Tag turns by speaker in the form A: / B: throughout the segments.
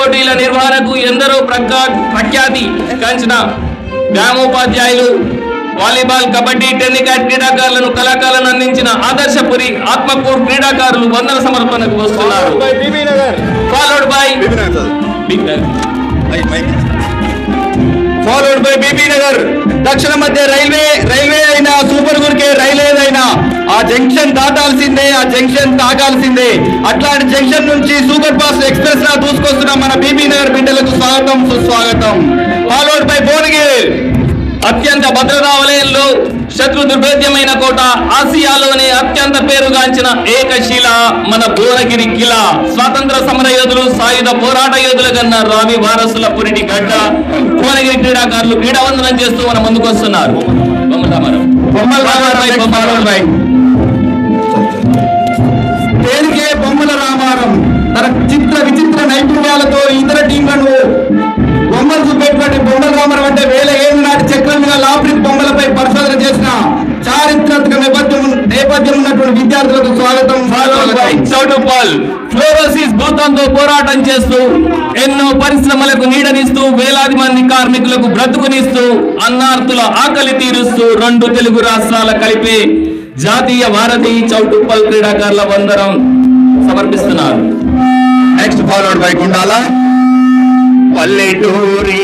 A: పోటీల నిర్వహణకు ఎందరో ప్రఖ్యా ప్రఖ్యాతి గాంచిన గ్రామోపాధ్యాయులు వాలీబాల్ కబడ్డీ టెన్నికాట్ క్రీడాకారులను కళాకారులను అందించిన ఆదర్శపురి ఆత్మకూరు క్రీడాకారులు వందన సమర్పణకు వస్తున్నారు. Followed by
B: followed by Bibi Nagar దక్షిణ మధ్య రైల్వే రైల్వే అయినా సూపర్ గురికే రైల్వే ఏదైనా ఆ జంక్షన్ దాటాల్సిందే ఆ జంక్షన్ తాగాల్సిందే. అట్లాంటి జంక్షన్ నుంచి సూపర్ ఫాస్ట్ ఎక్స్ప్రెస్ లా దూసుకొస్తున్న మన బీబీ నగర్ బిడ్డలకు స్వాగతం సుస్వాగతం. Followed by Bhuvanagiri.
A: అత్యంత భద్రతా వలయంలో శత్రు దుర్భేద్యమైన కోట ఆసియాలోనే అత్యంత పేరుగాంచిన ఏకశిల మన భువనగిరి కిలా. స్వాతంత్ర సమర యోధులు సాయుధ పోరాట యోధుల కన్నా రావి వారసుల పురిటి గడ్డ భువనగిరి క్రీడాకారులు క్రీడావందనం చేస్తూ మన ముందుకు వస్తున్నారు బొమ్మల రామారావు.
B: బొమ్మల రామారావు. విద్యార్థులకు స్వాగతం.
A: ఫ్లోరోసిస్ భూతంతో పోరాటం చేస్తూ ఎన్నో పరిశ్రమలకు నీడనిస్తూ వేలాది మంది కార్మికులకు బ్రతుకునిస్తూ అన్నార్తుల ఆకలి తీరుస్తూ రెండు తెలుగు రాష్ట్రాల కలిపే జాతీయ భారతి చౌటుప్పల్ క్రీడాకారుల వందరం సమర్పిస్తున్నారు.
B: నెక్స్ట్ ఫాలోడ్ బై గుండాల పల్లెటూరి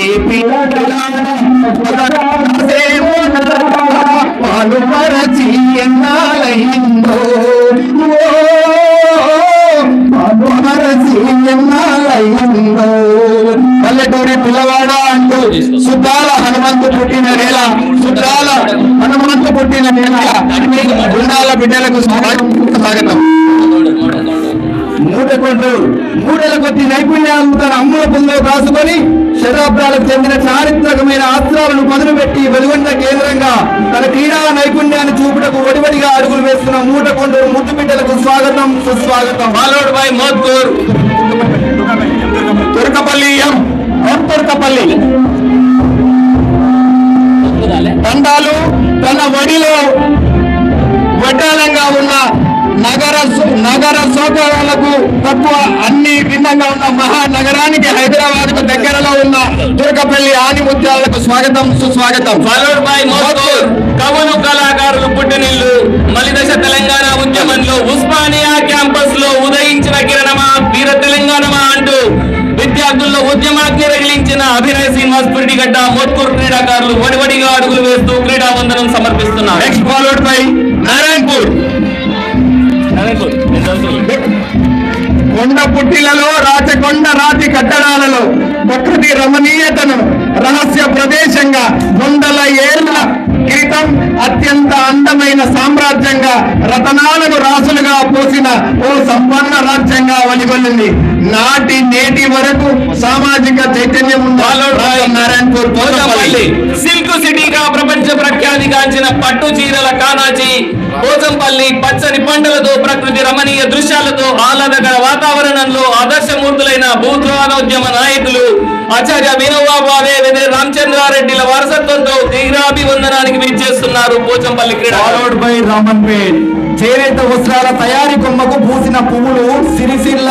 B: సుద్దాల హనుమంతు పుట్టిన నేల సుద్దాల హనుమంతు పుట్టిన నేల గుండాల బిడ్డలకు స్వాగతం మూడల కొద్ది తన అమ్ముల శతాబ్దాలకు చెందిన చారిత్రకమైన ఆస్త్రాలను మొదలుపెట్టి వెలుగొండ కేంద్రంగా తన క్రీడా నైపుణ్యాన్ని చూపుటకు ఒడివడిగా అడుగులు వేస్తున్న మూటకొండు ముద్దు బిడ్డలకు స్వాగతం సుస్వాగతం.
A: Followed by
B: Turakapalli M. M Turakapalli తండాలు తన వడిలో వడ్డాలంగా ఉన్న నగర నగర సౌకర్యాలకు తక్కువ అన్ని భిన్నంగా ఉన్న మహానగరానికి హైదరాబాద్కు దగ్గరలో ఉన్న దుర్గపల్లి ఆనిముత్యాలకు స్వాగతం సుస్వాగతం.
A: కవులు కళాకారులు పుట్టినిల్లు మలిదశ తెలంగాణ ఉద్యమంలో ఉస్మానియా క్యాంపస్లో ఉదయించిన కిరణమా వీర తెలంగాణమా అంటూ విద్యార్థుల్లో ఉద్యమాగ్ని రగిలించిన అభినయ్ శ్రీనివాస్ పురిటిగడ్డ మోత్కూర్ క్రీడాకారులు వడివడిగా అడుగులు వేస్తూ క్రీడా వందనం సమర్పిస్తున్నారు.
B: Next followed by Narayanpur. కొండ పుట్టిలలో రాచకొండ రాతి కట్టడాలలో. ప్రకృతి రమణీయతను రహస్య ప్రదేశంగా వందల ఏళ్ళ క్రితం అత్యంత అందమైన సామ్రాజ్యంగా రతనాలను రాసులుగా పోసిన ఓ సంపన్న రాజ్యంగా వలిగొల్లింది నాటి నేటి వరకు సామాజిక చైతన్యం ఉన్న నారాయణపూర్
A: పోచంపల్లి గాంచిన పట్టు చీరల కానాచి పోచంపల్లి పచ్చని పంటలతో ప్రకృతి రమణీయ దృశ్యాలతో ఆహ్లాదకర వాతావరణంలో ఆదర్శమూర్తులైన భూద్రోహోద్యమ నాయకులు ఆచార్య వినోబా భావే రామచంద్రారెడ్డిల వారసత్వంతో తీరాభివందనానికి విచ్చేస్తున్నారు పోచంపల్లి క్రీడా.
B: ఫాలోడ్ చేనేత వస్త్రాల తయారీ కొమ్మకు పూసిన పువ్వులు సిరిసిల్ల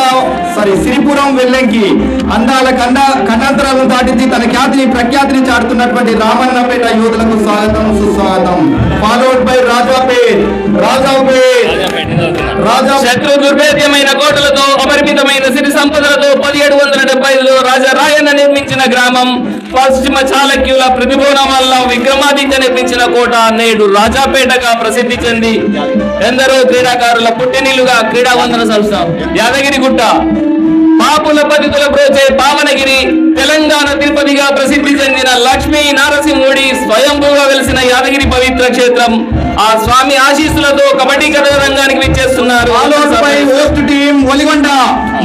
B: సారీ సిరిపురం వెల్లంకి అందాల కండ ఖండాంతరాలను దాటించి తన ఖ్యాతిని ప్రఖ్యాతిని చాటుతున్నటువంటి రామన్నపేట యువతులకు స్వాగతం సుస్వాగతం. Followed by Rajapet Rajapet. రాజా
A: శత్రు దుర్భేద్యమైన కోటలతో అపరిమితమైన సిరి సంపదలతో పదిహేడు వందల డెబ్బై ఐదులో రాజా రాయన్న నిర్మించిన గ్రామం పశ్చిమ చాళక్యుల ప్రతిభూనం వల్ల విక్రమాదిత్య నిర్మించిన కోట నేడు రాజాపేటగా ప్రసిద్ధి చెంది ఎందరో క్రీడాకారుల పుట్టినిల్లుగా క్రీడా వందన సంస్థ. యాదగిరిగుట్ట. పాపుల పతితుల ప్రోచే పావనగిరి లక్ష్మీ నారసింహుడి స్వయంభూగా వెలిసిన యాదగిరి పవిత్ర క్షేత్రం. ఆ స్వామి ఆశీస్సులతో కబడ్డీ కథ రంగానికి విచ్చేస్తున్నారు.
B: ఫాలోడ్ హోస్ట్ టీం ఒలిగొండ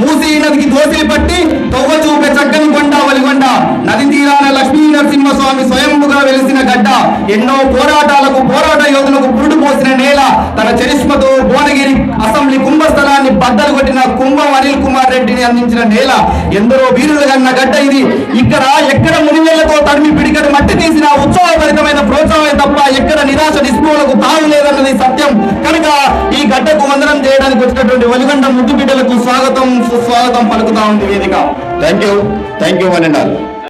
B: మూసీ నదికి దోసిలి పట్టి తొవ్వ చూపే చక్కని కొండ ఒలిగొండ. నది తీరాన లక్ష్మీ నరసింహస్వామి స్వయంగా వెలిసిన గడ్డ ఎన్నో పోరాటాలకు పోరాట యోధులకు పురుడు పోసిన నేల తన చరిష్మతో భువనగిరి అసెంబ్లీ కుంభస్థలాన్ని బద్దలు కొట్టిన కుంభం అనిల్ కుమార్ రెడ్డిని అందించిన నేల. ఎందరో వీరులు కన్న గడ్డ ఇది. ఇక్కడ ఎక్కడ మునివేళ్ళతో తడిమి పిడికడు మట్టి తీసిన ఉత్సవభరితమైన ప్రోత్సాహం తప్ప ఎక్కడ నిరాశ నిస్పృహలకు తావు లేదన్నది సత్యం. కనుక ఈ గడ్డకు వందనం చేయడానికి వచ్చినటువంటి వలిగండ ముద్దు బిడ్డలకు స్వాగతం సుస్వాగతం పలుకుతా ఉంది వేదిక.
C: Thank you thank you one